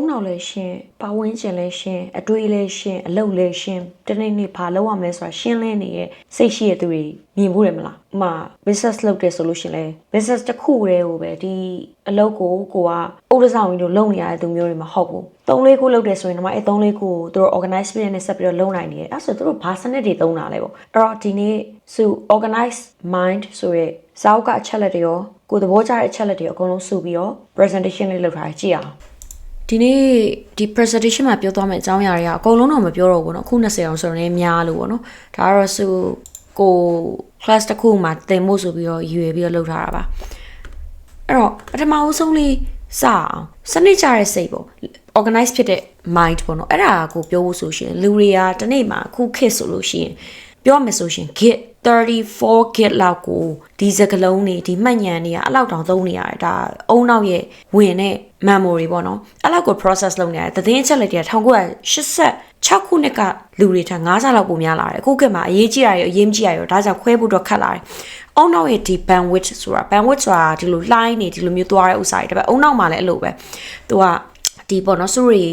ုံနောက်လဲရှင်းပတ်ဝန်းကျင်လဲရှင်းအတွေးလဲရှင်းအလုပ်လဲရှင်းတနေ့နေ့ဘာလုပ်ရမလဲဆိုတာရှင်းလင်းနေတဲ့စိတ်ရှိတဲ့သူတွေမြင်ဖို့ရမလားဥပမာ business လုပ်တယ်ဆိုလို့ရှရင်လဲ business တစ်ခုတည်းကိုပဲဒီအလုပ်ကိုကိုကဥပဒေဆောင်ကြီးတို့လုပ်နေရတဲ့သူမျိုးတွေမဟုတ်ဘူးသုံးလေးခုလုပ်တယ်ဆိုရင်တော့အဲသုံးလေးခုကိုသူတို့ organize ပြည့်နဲ့ဆက်ပြီးတော့လုပ်နိုင်နေတယ်အဲ့ဆိုသူတို့ဘာစနစ်တွေသုံးတာလဲပေါ့အဲ့တော့ဒီနေ့စု organize mind ဆိုရဲဇာတ်ကအချက်လက်တွေရောကိုယ်သဘောကျတဲ့အချက်လက်တွေရောအကုန်လုံးစုပြီးတော့ presentation လေးလုပ်ထားရကြည့်အောင် ဒီနေ့ဒီ presentation မှာပြောသွားမယ့်အကြောင်းအရာတွေကအကုန်လုံးတော့မပြောတော့ဘူးเนาะအခု20အောင်ဆိုတော့လည်းများလို့ပေါ့เนาะဒါကတော့စုကို class တစ်ခုမှာသင်ဖို့ဆိုပြီးတော့ရွေပြီးတော့လုပ်ထားတာပါအဲ့တော့ပထမအဆုံးလေးစအောင်စနစ်ကြတဲ့စိတ်ပေါ့ organize ဖြစ်တဲ့ mind ပေါ့เนาะအဲ့ဒါကိုပြောဖို့ဆိုရှင်လူတွေကတနေ့မှာအခုခေတ်ဆိုလို့ရှိရင်ပြောမယ်ဆိုရှင် git 34 git လောက်ကိုဒီစကလုံးတွေဒီမှတ်ဉာဏ်တွေကအလောက်တောင်သုံးနေရတယ်ဒါအုံနောက်ရဲ့ဝင်တဲ့ memory ပေါ့နော်အဲ့လောက်ကို process လုပ်နေရတယ်သတင်းအချက်လက်တွေက1986ခုနှစ်ကလူတွေထက်9ဆလောက်ပိုများလာတယ်အခုခေတ်မှာအရေးကြီးတာရောအရေးမကြီးတာရောဒါကြောင့်ခွဲဖို့တော့ခက်လာတယ်အုံနောက်ရဲ့ဒီ bandwidth ဆိုတာ bandwidth ဆိုတာဒီလို line နေဒီလိုမျိုးသွားတဲ့ဥစ္စာတွေဒါပေမဲ့အုံနောက်မှာလည်းအဲ့လိုပဲသူကဒီပေါ့နော် sorry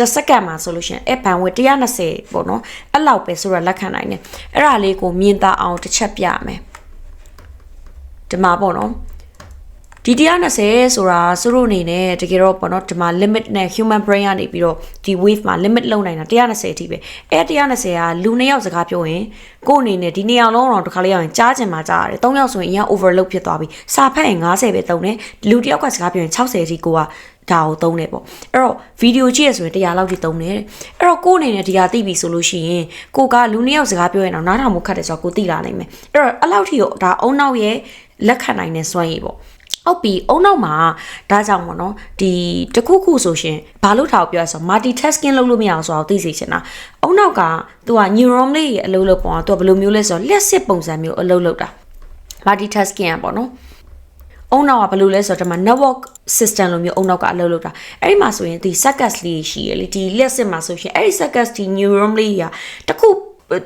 တစ်စက္ကန့်မှာဆိုလို့ရှိရင်အဲ့ဘန်ဝစ်120ပေါ့နော်အဲ့လောက်ပဲဆိုတော့လက်ခံနိုင်တယ်အဲ့ဒါလေးကိုမြင်သာအောင်တစ်ချက်ပြမယ်ဒီမှာပေါ့နော် ဒီ120ဆိုတာသူတို့အနေနဲ့တကယ်တော့ပေါ့နော်ဒီမှာ limit နဲ့ human brain ကနေပြီးတော့ဒီ wave မှာ limit လုံနိုင်တာ120အထိပဲအဲ120ကလူနှစ်ယောက်စကားပြောရင်ကိုယ်အနေနဲ့ဒီနေရာလုံးတော့တစ်ခါလေးရောက်ရင်ကြားချင်မှကြားရတယ်၃ယောက်ဆိုရင်အရင် overload ဖြစ်သွားပြီစာဖတ်ရင်90ပဲတုံးတယ်လူတစ်ယောက်ကစကားပြောရင်60အထိကိုကဒါကိုသုံးတယ်ပေါ့အဲ့တော့ဗီဒီယိုကြည့်ရဆိုရင်100လောက်ထိသုံးတယ်အဲ့တော့ကိုယ်အနေနဲ့ဒီဟာသိပြီဆိုလို့ရှိရင်ကိုကလူနှစ်ယောက်စကားပြောရင်တော့နားထောင်မှုခတ်တယ်ဆိုတော့ကိုသိလာနိုင်မယ်အဲ့တော့အဲ့လောက်ထိကိုဒါအုံနောက်ရဲ့လက်ခံနိုင်တဲ့စွမ်းရည်ပေါ့ ဟုတ်ပြီအုံနောက်မှာဒါကြောင့်ပေါ့နော်ဒီတခုခုဆိုရှင်ဘာလို့ထားပြောရဆို multitasking လုပ်လို့မရအောင်ဆိုတော့သိစေချင်တာအုံနောက်ကသူက neuron လေးရဲ့အလုပ်လုပ်ပုံကသူကဘယ်လိုမျိုးလဲဆိုတော့လျှက်စစ်ပုံစံမျိုးအလုပ်လုပ်တာ multitasking อ่ะပေါ့နော်အုံနောက်ကဘယ်လိုလဲဆိုတော့ဒီမှာ network system လိုမျိုးအုံနောက်ကအလုပ်လုပ်တာအဲ့ဒီမှာဆိုရင်ဒီ circuit လေးရှိရလေဒီလျှက်စစ်မှာဆိုရှင်အဲ့ဒီ circuit ဒီ neuron လေးကြီးကတခု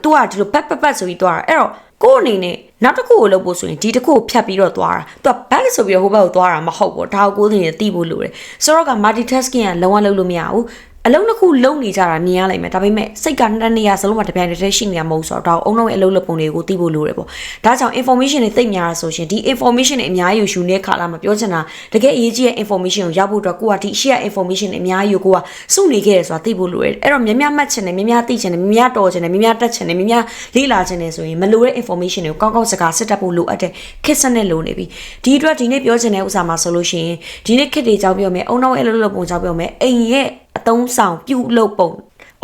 သူကဒီလိုပတ်ပတ်ပတ်ဆိုပြီးသွားတာအဲ့တော့ကိုယ်အနေနဲ့နောက်တစ်ခုကိုလုပ်ဖို့ဆိုရင်ဒီတစ်ခုကိုဖြတ်ပြီးတော့သွားတာသူက back ဆိုပြီးတော့ဟိုဘက်ကိုသွားတာမဟုတ်ဘူးဒါကိုကိုယ်အနေနဲ့သိဖို့လိုတယ်ဆိုတော့က multitasking ကလုံးဝလုပ်လို့မရဘူး အလုံးတစ်ခုလုံးနေကြတာမြင်ရလိုက်မယ်ဒါပေမဲ့စိတ်ကနှစ်နေရစလုံးမှာတပြိုင်တည်းရှိနေတာမဟုတ်ဆိုတော့ဒါအုံလုံးရဲ့အလုံးလက်ပုံတွေကိုသိဖို့လိုတယ်ပေါ့ဒါကြောင့် information တွေသိများရဆိုရှင်ဒီ information တွေအများကြီးယူနေခါလာမှာပြောချင်တာတကယ်အရေးကြီးတဲ့ information ကိုရဖို့အတွက်ကိုကဒီရှေ့က information တွေအများကြီးကိုကိုကစုနေခဲ့ရဆိုတာသိဖို့လိုတယ်အဲ့တော့များများမှတ်ချင်တယ်များများသိချင်တယ်များများတော်ချင်တယ်များများတက်ချင်တယ်များများလေ့လာချင်တယ်ဆိုရင်မလိုတဲ့ information တွေကိုကောင်းကောင်းစကားစစ်တက်ဖို့လိုအပ်တယ်ခစ်စနစ်လိုနေပြီဒီအတွက်ဒီနေ့ပြောချင်တဲ့ဥစ္စာမှာဆိုလို့ရှိရင်ဒီနေ့ခစ်တွေကြောင်းပြောမယ်အုံနောက်ရဲ့လုံးလုံးပုံကြောင်းပြောမယ်အိမ်ရဲ့အ သုံးဆောင်ပြုလုပ်ပုံ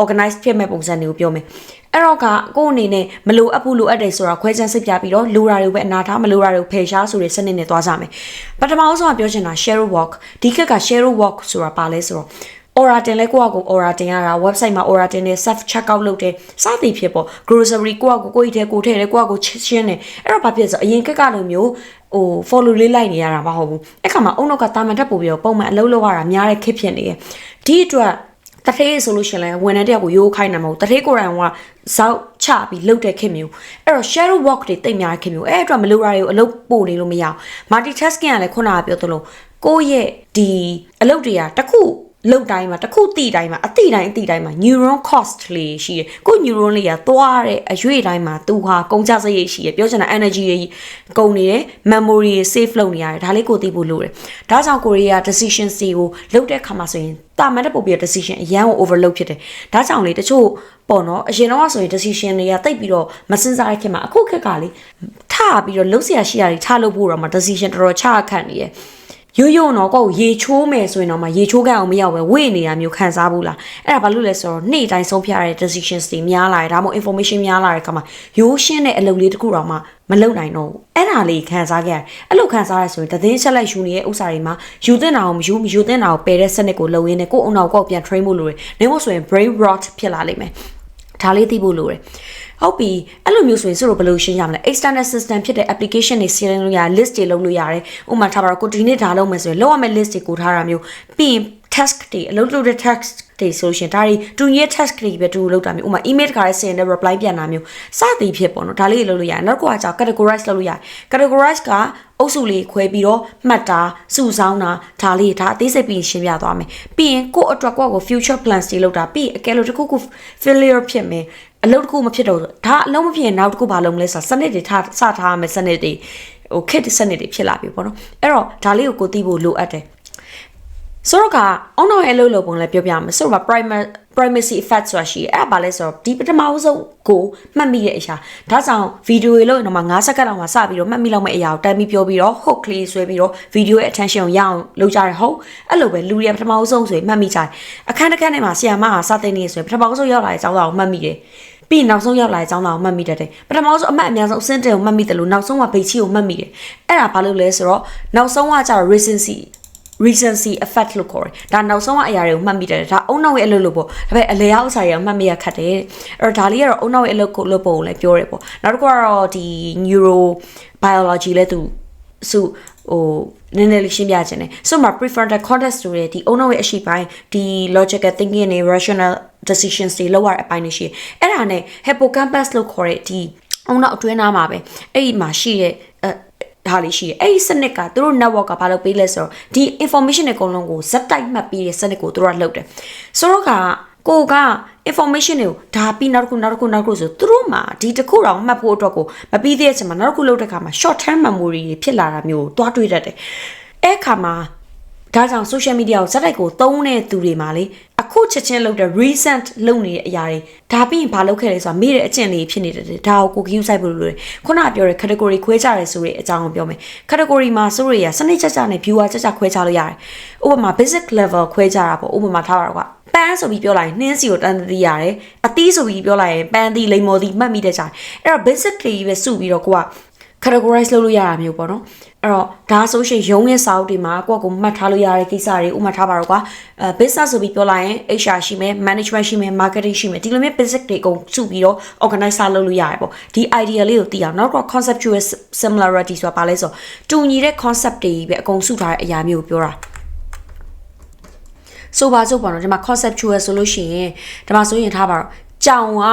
organize ဖြစ်မဲ့ပုံစံတွေကိုပြောမယ်အဲ့တော့ကကိုယ့်အနေနဲ့မလိုအပ်ဘူးလိုအပ်တယ်ဆိုတာခွဲခြမ်းစိတ်ပြပြီးတော့လိုတာတွေပဲအနာထားမလိုတာတွေကိုဖယ်ရှားဆိုတဲ့စနစ်နဲ့သွားကြမယ်ပထမဆုံးကပြောချင်တာ share walk ဒီခက်က share walk ဆိုတာပါလဲဆိုတော့ aura တင်လဲကိုယ့်အကို aura တင်ရတာ website မှာ aura တင်တယ် self check out လုပ်တယ်စသည်ဖြစ်ပေါ့ grocery ကိုယ့်အကိုကိုယ့်ရဲ့ကိုထည့်တယ်ကိုယ့်အကိုရှင်းတယ်အဲ့တော့ဘာဖြစ်လဲဆိုအရင်ခက်ကလိုမျိုး ဟို follow လေးလိုက်နေရတာမဟုတ်ဘူးအဲ့ခါမှာအုံနောက်ကတာမန်တက်ပို့ပြီးတော့ပုံမှန်အလုပ်လုပ်ရတာများတဲ့ခက်ဖြစ်နေတယ်ဒီအတွက်တထေးဆိုလို့ရှင်လဲဝန်ထမ်းတယောက်ကိုရိုးခိုင်းနေမှာမဟုတ်တထေးကိုယ်တိုင်ကဇောက်ချပြီးလှုပ်တဲ့ခင်မျိုးအဲ့တော့ shadow walk တွေတိတ်များခင်မျိုးအဲ့အတွက်မလိုတာတွေကိုအလုပ်ပို့နေလို့မရအောင် multitasking ကလည်းခုနကပြောသလိုကိုယ့်ရဲ့ဒီအလုပ်တွေကတစ်ခု လောက်တိုင်းမှာတစ်ခုတိတိုင်းမှာအတိတိုင်းအတိတိုင်းမှာ neuron cost လေးရှိတယ်ကို neuron လေးကသွားတဲ့အရွေ့တိုင်းမှာသူဟာကုန်ကြစရိတ်ရှိတယ်ပြောချင်တာ energy တွေကုန်နေတယ် memory တွေ save လုပ်နေရတယ်ဒါလေးကိုသိဖို့လိုတယ်ဒါကြောင့်ကိုရီးယား decisions တွေကိုလုပ်တဲ့အခါမှာဆိုရင်တာမန်တဲ့ပုံပြ decision အရန်ကို overload ဖြစ်တယ်ဒါကြောင့်လေတချို့ပေါ့နော်အရင်တော့ဆိုရင် decision တွေကတိတ်ပြီးတော့မစင်စားရခင်မှာအခုခက်ကလေထပြီးတော့လုံးเสียရှိရတွေထလုပ်ဖို့တော့မှ decision တော်တော်ချခန့်နေရဲ့ ရိုးရိုးတော့ကိုယ်ရေချိုးမယ်ဆိုရင်တော့မှရေချိုးကန်အောင်မရောက်ပဲဝေ့နေတာမျိုးခံစားဘူးလားအဲ့ဒါဘာလို့လဲဆိုတော့နေ့တိုင်းဆုံးဖြတ်ရတဲ့ decisions တွေများလာတယ်ဒါမှမဟုတ် information များလာတဲ့အခါမှာရိုးရှင်းတဲ့အလုပ်လေးတစ်ခုတော့မှမလုပ်နိုင်တော့ဘူးအဲ့ဒါလေးခံစားခဲ့ရတယ်အဲ့လိုခံစားရဆိုရင်သတင်းချက်လက်ယူနေတဲ့ဥစ္စာတွေမှာယူသင့်တာကိုမယူမယူသင့်တာကိုပယ်တဲ့စနစ်ကိုလုပ်ရင်းနဲ့ကိုယ့်အုံနောက်ကိုပြန် train ဖို့လိုတယ်နေမို့ဆိုရင် brain rot ဖြစ်လာလိမ့်မယ် ဒါလေးသိဖို့လိုတယ်ဟုတ်ပြီအဲ့လိုမျိုးဆိုရင်ဆိုတော့ဘယ်လိုရှင်းရမလဲ external system ဖြစ်တဲ့ application တွေစီးလို့ရတယ် list တွေလုပ်လို့ရတယ်ဥပမာထားပါတော့ကိုဒီနေ့ဒါလုပ်မယ်ဆိုရင်လုပ်ရမယ့် list တွေကိုထားတာမျိုးပြီးရင် task တွေအလုပ်လုပ်တဲ့ task တွေဆိုရှင်ဒါတွေတူရဲ့ task တွေပဲတူလုပ်တာမျိုးဥပမာ email တခါလေးစင်တဲ့ reply ပြန်တာမျိုးစသည်ဖြစ်ပေါ့နော်ဒါလေးလုပ်လို့ရတယ်နောက်တစ်ခုကကြောင့် categorize လုပ်လို့ရတယ် categorize က အုပ်စုလေးခွဲပြီးတော့မှတ်တာစုဆောင်းတာဒါလေးဒါအသေးစိတ်ပြီးရှင်းပြသွားမယ်ပြီးရင်ကိုယ့်အတွက်ကိုယ့်ကို future plans တွေလုပ်တာပြီးရင်အကယ်လို့တစ်ခုခု failure ဖြစ်မယ်အလုပ်တစ်ခုမဖြစ်တော့ဘူးဒါအလုံးမဖြစ်ရင်နောက်တစ်ခုဘာလုပ်မလဲဆိုတာစနစ်တွေထားစထားရမယ်စနစ်တွေဟိုခက်စနစ်တွေဖြစ်လာပြီပေါ့နော်အဲ့တော့ဒါလေးကိုကိုသိဖို့လိုအပ်တယ်ဆိုတော့ကအုံနောက်ရဲ့အလုပ်လုပ်ပုံလည်းပြောပြမယ်ဆိုတော့ primer primacy effect ဆိုတာရှိတယ်အဲ့ဒါဘာလဲဆိုတော့ဒီပထမဆုံးကိုမှတ်မိတဲ့အရာဒါကြောင့်ဗီဒီယိုရေလို့ရင်တော့မှ9စက္ကန့်လောက်မှစပြီးတော့မှတ်မိလောက်မယ့်အရာကိုတန်းပြီးပြောပြီးတော့ hook ကလေးဆွဲပြီးတော့ဗီဒီယိုရဲ့ attention ကိုရအောင်လုပ်ကြရဟုတ်အဲ့လိုပဲလူတွေကပထမဆုံးဆိုရင်မှတ်မိကြတယ်အခန်းတစ်ခန်းထဲမှာဆီယာမကစတဲ့နေဆိုရင်ပထမဆုံးရောက်လာတဲ့အကြောင်းအရာကိုမှတ်မိတယ်ပြီးနောက်ဆုံးရောက်လာတဲ့အကြောင်းသားကိုမှတ်မိတတ်တယ်ပထမဆုံးအမှတ်အများဆုံးအစင်းတဲကိုမှတ်မိတယ်လို့နောက်ဆုံးကဗိတ်ချီကိုမှတ်မိတယ်အဲ့ဒါဘာလို့လဲဆိုတော့နောက်ဆုံးကကျတော့ recency recency effect လို့ခေါ်တယ်။ဒါနောက်ဆုံးကအရာတွေကိုမှတ်မိတယ်။ဒါအုံနောက်ရဲ့အလုပ်လို့ပေါ့။ဒါပေမဲ့အလဲအောက်စာတွေကမှတ်မိရခက်တယ်။အဲ့တော့ဒါလေးကတော့အုံနောက်ရဲ့အလုပ်ကိုလုပ်ပုံကိုလည်းပြောရဲပေါ့။နောက်တစ်ခုကတော့ဒီ neuro biology လဲသူစုဟိုနည်းနည်းလေးရှင်းပြခြင်းတယ်ဆိုမှာ prefrontal cortex ဆိုတဲ့ဒီအုံနောက်ရဲ့အရှိပိုင်းဒီ logical thinking နဲ့ rational decisions တွေလောက်ရတဲ့အပိုင်းတွေရှိတယ်။အဲ့ဒါနဲ့ hippocampus လို့ခေါ်တဲ့ဒီအုံနောက်အတွင်းသားမှာပဲအဲ့ဒီမှာရှိတဲ့ အဲဒါလေးရှိတယ်အဲ့ဒီစနစ်ကသူတို့ network ကဘာလုပ်ပေးလဲဆိုတော့ဒီ information တွေအကုန်လုံးကိုဇက်တိုက်မှတ်ပြီးတဲ့စနစ်ကိုသူတို့ကလုပ်တယ်ဆိုတော့ကကိုက information တွေကိုဒါပြီးနောက်တစ်ခုနောက်တစ်ခုနောက်တစ်ခုဆိုသူတို့မှာဒီတစ်ခုတော့မှတ်ဖို့အတွက်ကိုမပြီးသေးတဲ့အချိန်မှာနောက်တစ်ခုလုပ်တဲ့အခါမှာ short term memory တွေဖြစ်လာတာမျိုးကိုတွားတွေးတတ်တယ်အဲ့အခါမှာဒါကြောင့် social media ကိုဇက်တိုက်ကိုသုံးတဲ့သူတွေမှာလေ အခုချက်ချင်းလုပ်တဲ့ recent လုပ်နေတဲ့အရာတွေဒါပြီးရင်ဘာလုပ်ခဲ့လဲဆိုတာမေ့တဲ့အကျင့်လေးဖြစ်နေတယ်ဒါကိုကိုကယူဆိုင်ဖို့လိုတယ်ခုနကပြောတဲ့ category ခွဲကြရဲဆိုတဲ့အကြောင်းကိုပြောမယ် category မှာဆိုရရစနစ်ကြကြနဲ့ viewer ကြကြခွဲခြားလို့ရတယ်ဥပမာ basic level ခွဲကြတာပေါ့ဥပမာထားပါတော့ကပန်းဆိုပြီးပြောလိုက်ရင်နှင်းစီကိုတန်းသတိရတယ်အသီးဆိုပြီးပြောလိုက်ရင်ပန်းသီးလိမ္မော်သီးမှတ်မိတဲ့ကြတယ်အဲ့တော့ basic လေးပဲစုပြီးတော့ကိုက categorize လုပ်လို့ရတာမျိုးပေါ့နော် အဲ့တော့ဒါဆိုရှင်ရုံးရဲ့စာအုပ်တွေမှာကိုယ့်ကိုမှတ်ထားလို့ရတဲ့ကိစ္စတွေဥပမာထားပါတော့ကွာအဲ business ဆိုပြီးပြောလိုက်ရင် HR ရှိမယ် management ရှိမယ် marketing ရှိမယ်ဒီလိုမျိုး basic တွေအကုန်စုပြီးတော့ organize လုပ်လို့ရတယ်ပေါ့ဒီ idea လေးကိုသိအောင်နောက်တော့ conceptual similarity ဆိုတာဘာလဲဆိုတော့တူညီတဲ့ concept တွေပဲအကုန်စုထားတဲ့အရာမျိုးကိုပြောတာဆိုပါစို့ပေါ့နော်ဒီမှာ conceptual ဆိုလို့ရှိရင်ဒီမှာဆိုရင်ထားပါတော့ကြောင်က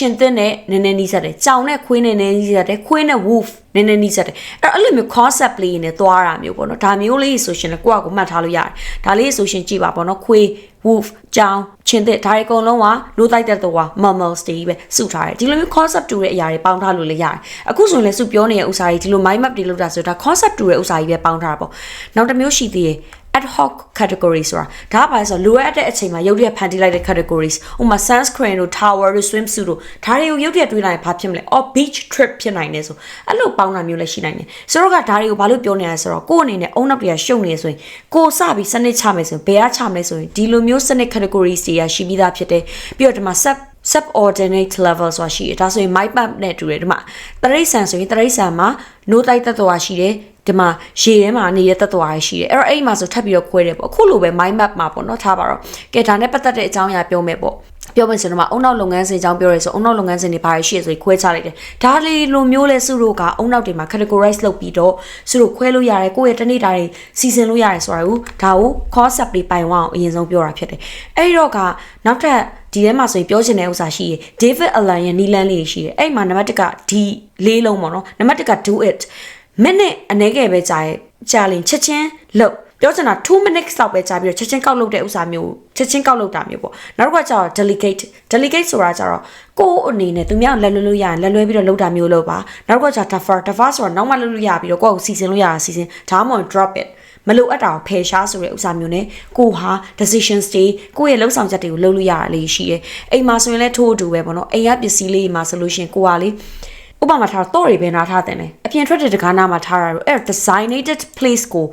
ချင်တဲ့နဲ့နည်းနည်းနီးစပ်တယ်ကြောင်နဲ့ခွေးနဲ့နည်းနည်းနီးစပ်တယ်ခွေးနဲ့ wolf နည်းနည်းနီးစပ်တယ်အဲ့အဲ့လိုမျိုး concept လေးနဲ့သွားတာမျိုးပေါ့နော်ဒါမျိုးလေးဆိုရှင်လည်းကိုယ့်အကိုမှတ်ထားလို့ရတယ်ဒါလေးဆိုရှင်ကြည့်ပါပေါ့နော်ခွေး wolf ကြောင်ချင်တဲ့ဒါတွေအကုန်လုံးကလိုတိုက်တဲ့တော့ mammals တွေပဲစုထားတယ်ဒီလိုမျိုး concept တူတဲ့အရာတွေပေါင်းထားလို့လည်းရတယ်အခုဆိုရင်လည်းစုပြောနေတဲ့ဥစ္စာတွေဒီလို mind map တွေလုပ်တာဆိုတော့ဒါ concept တူတဲ့ဥစ္စာကြီးပဲပေါင်းထားတာပေါ့နောက်တစ်မျိုးရှိသေးတယ် ad hoc category ဆိုတာဒါပါလဲဆိုလိုအပ်တဲ့အချိန်မှာရုပ်ရက်ဖန်တီးလိုက်တဲ့ categories ဥပမာ sunscreen တို့ tower တို့ swimsuit တို့ဒါတွေကိုရုပ်ရက်တွေးလိုက်ရင်ဘာဖြစ်မလဲ or beach trip ဖြစ်နိုင်တယ်ဆိုအဲ့လိုပေါင်းတာမျိုးလည်းရှိနိုင်တယ်ဆိုတော့ကဒါတွေကိုဘာလို့ပြောနေရလဲဆိုတော့ကိုယ့်အနေနဲ့အုံနောက်တွေကရှုပ်နေရဆိုရင်ကိုယ်စပြီးစနစ်ချမယ်ဆိုရင်ဘယ်ကချမလဲဆိုရင်ဒီလိုမျိုးစနစ် categories တွေရရှိပြီးသားဖြစ်တယ်ပြီးတော့ဒီမှာ sub subordinate level ဆိုတာရှိတယ်ဒါဆိုရင် mind map နဲ့တူတယ်ဒီမှာတရိษံဆိုရင်တရိษံမှာ no တိုက်တတော်ရှိတယ် ဒီမှာရေထဲမှာနေတဲ့တတော်ရရှိတယ်အဲ့တော့အဲ့ဒီမှာဆိုထပ်ပြီးတော့ခွဲတယ်ပေါ့အခုလိုပဲ mind map မှာပေါ့နော်ထားပါတော့ကဲဒါနဲ့ပတ်သက်တဲ့အကြောင်းအရာပြောမယ်ပေါ့ပြောမယ်ဆိုတော့အုံနောက်လုပ်ငန်းစဉ်အကြောင်းပြောရဲဆိုအုံနောက်လုပ်ငန်းစဉ်တွေဘာရှိရဆိုခွဲချလိုက်တယ်ဒါလေးလိုမျိုးလဲစုတို့ကအုံနောက်တွေမှာ categorize လုပ်ပြီးတော့စုတို့ခွဲလို့ရတယ်ကိုယ့်ရဲ့တနေ့တာတွေစီစဉ်လို့ရတယ်ဆိုတာကိုဒါကို concept တွေပိုင်ဝအောင်အရင်ဆုံးပြောတာဖြစ်တယ်အဲ့တော့ကနောက်ထပ်ဒီထဲမှာဆိုရင်ပြောချင်တဲ့ဥစ္စာရှိရ David Allen ရဲ့နီလန်းလေးရှိတယ်အဲ့မှာနံပါတ်1ကဒီလေးလုံးပေါ့နော်နံပါတ်1က do it မိနစ်အနည်းငယ်ပဲကြာရဲ့ကြာလင်ချက်ချင်းလုပ်ပြောချင်တာ2 minutes လောက်ပဲကြာပြီးတော့ချက်ချင်းကောက်လုပ်တဲ့ဥစ္စာမျိုးချက်ချင်းကောက်လုပ်တာမျိုးပေါ့နောက်တစ်ခါကျတော့ delegate delegate ဆိုတာကျတော့ကိုယ်အနေနဲ့သူများလက်လွှဲလို့ရရင်လက်လွှဲပြီးတော့လုပ်တာမျိုးလုပ်ပါနောက်တစ်ခါကျ defer defer ဆိုတာနောက်မှလုပ်လို့ရပြီးတော့ကိုယ့်ကိုစီစဉ်လို့ရတာစီစဉ်ဒါမှမဟုတ် drop it မလိုအပ်တာကိုဖယ်ရှားဆိုတဲ့ဥစ္စာမျိုးနဲ့ကိုဟာ decisions တွေကိုယ့်ရဲ့လှုပ်ဆောင်ချက်တွေကိုလုပ်လို့ရတာလေးရှိတယ်အိမ်မှာဆိုရင်လည်းထိုးအတူပဲပေါ့နော်အိမ်ကပစ္စည်းလေးမှာဆိုလို့ရှိရင်ကိုဟာလေ ဥပမာထားတော့တွေပဲနားထားတယ်လေအပြင်ထွက်တဲ့တကားနာမှာထားတာတော့အဲ့ designated place ကို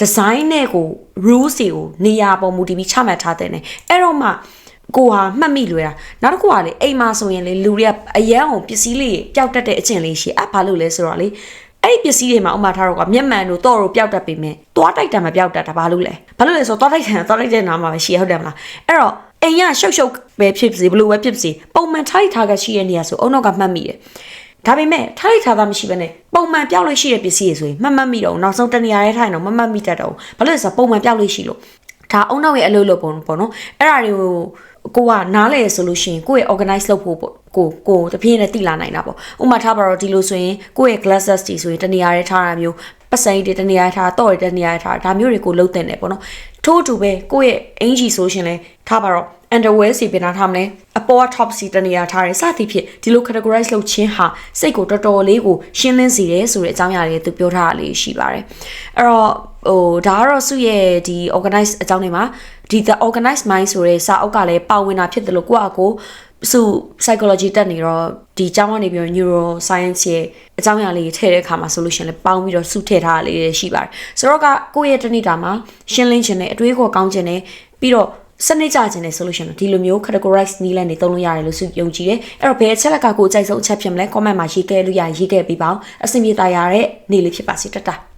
design နဲ့ကို rules တွေကိုနေရာပေါ်မူတည်ပြီးချမှတ်ထားတဲ့ねအဲ့တော့မှကိုဟာမှတ်မိလွယ်တာနောက်တစ်ခုကလေအိမ်မှာဆိုရင်လေလူတွေကအရန်အောင်ပစ္စည်းလေးပျောက်တတ်တဲ့အကျင့်လေးရှိအဲ့ဘာလို့လဲဆိုတော့လေအဲ့ဒီပစ္စည်းတွေမှာဥမာထားတော့ကမျက်မှန်တို့တော့တို့ပျောက်တတ်ပေမဲ့သွားတိုက်တာမပျောက်တတ်တာဘာလို့လဲဘာလို့လဲဆိုတော့သွားတိုက်ခံသွားတိုက်တဲ့နာမှာပဲရှိရဟုတ်တယ်မလားအဲ့တော့အိမ်ရရှုပ်ရှုပ်ပဲဖြစ်စေဘလို့ပဲဖြစ်စေပုံမှန်ထားထားကရှိရနေရဆိုအုံနောက်ကမှတ်မိတယ် ဒါပေမဲ့ထားလိုက်ထားတာမရှိဘဲနဲ့ပုံမှန်ပြောက်လို့ရှိတဲ့ပစ္စည်းတွေဆိုရင်မှတ်မှတ်မိတော့နောက်ဆုံးတနေရာရဲထိုင်တော့မမှတ်မိတတ်တော့ဘာလို့လဲဆိုတော့ပုံမှန်ပြောက်လို့ရှိလို့ဒါအုံနောက်ရဲ့အလုပ်လုပ်ပုံပေါ့နော်အဲ့ဒါတွေကို ကိုကနားလဲဆိုလို့ရှိရင်ကိုယ့်ရဲ့ organize လုပ်ဖို့ပေါ့ကိုကိုတပြင်းနဲ့တိလာနိုင်တာပေါ့ဥပမာထားပါတော့ဒီလိုဆိုရင်ကိုယ့်ရဲ့ glasses တွေဆိုရင်တနေရာရဲထားတာမျိုးပတ်စံတွေတနေရာထားတော့တွေတနေရာထားဒါမျိုးတွေကိုလုံးတင်တယ်ပေါ့နော်ထို့အတူပဲကိုယ့်ရဲ့အင်ဂျီဆိုရှင်လဲထားပါတော့ underwear စီပြင်ထားမှလဲအပေါ် top စီတနေရာထားတယ်စသည်ဖြင့်ဒီလို categorize လုပ်ခြင်းဟာစိတ်ကိုတော်တော်လေးကိုရှင်းလင်းစေတယ်ဆိုတဲ့အကြောင်းအရာတွေသူပြောထားတာလေးရှိပါတယ်အဲ့တော့ ဟိုဒါကတော့စုရဲ့ဒီ organize အကြောင်းတွေမှာဒီ the organized mind ဆိုတဲ့စာအုပ်ကလည်းပါဝင်တာဖြစ်တယ်လို့ကိုယ့်အကိုစု psychology တက်နေတော့ဒီအကြောင်းကနေပြီးတော့ neuro science ရဲ့အကြောင်းအရာလေးထည့်တဲ့အခါမှာ solution လည်းပေါင်းပြီးတော့စုထည့်ထားတာလေးရှိပါတယ်ဆိုတော့ကကိုယ့်ရဲ့တနေ့တာမှာရှင်းလင်းခြင်းနဲ့အတွေးခေါ်ကောင်းခြင်းနဲ့ပြီးတော့စနစ်ကြခြင်းတဲ့ solution ဒီလိုမျိုး categorize နည်းလမ်းတွေသုံးလို့ရတယ်လို့စုယုံကြည်တယ်အဲ့တော့ဘယ်အချက်လက်ကကိုအကြိုက်ဆုံးအချက်ဖြစ်မလဲ comment မှာရေးခဲ့လို့ရရေးခဲ့ပြီးပါအောင်အဆင်ပြေတာရတဲ့နေ့လေးဖြစ်ပါစေတတ်တာ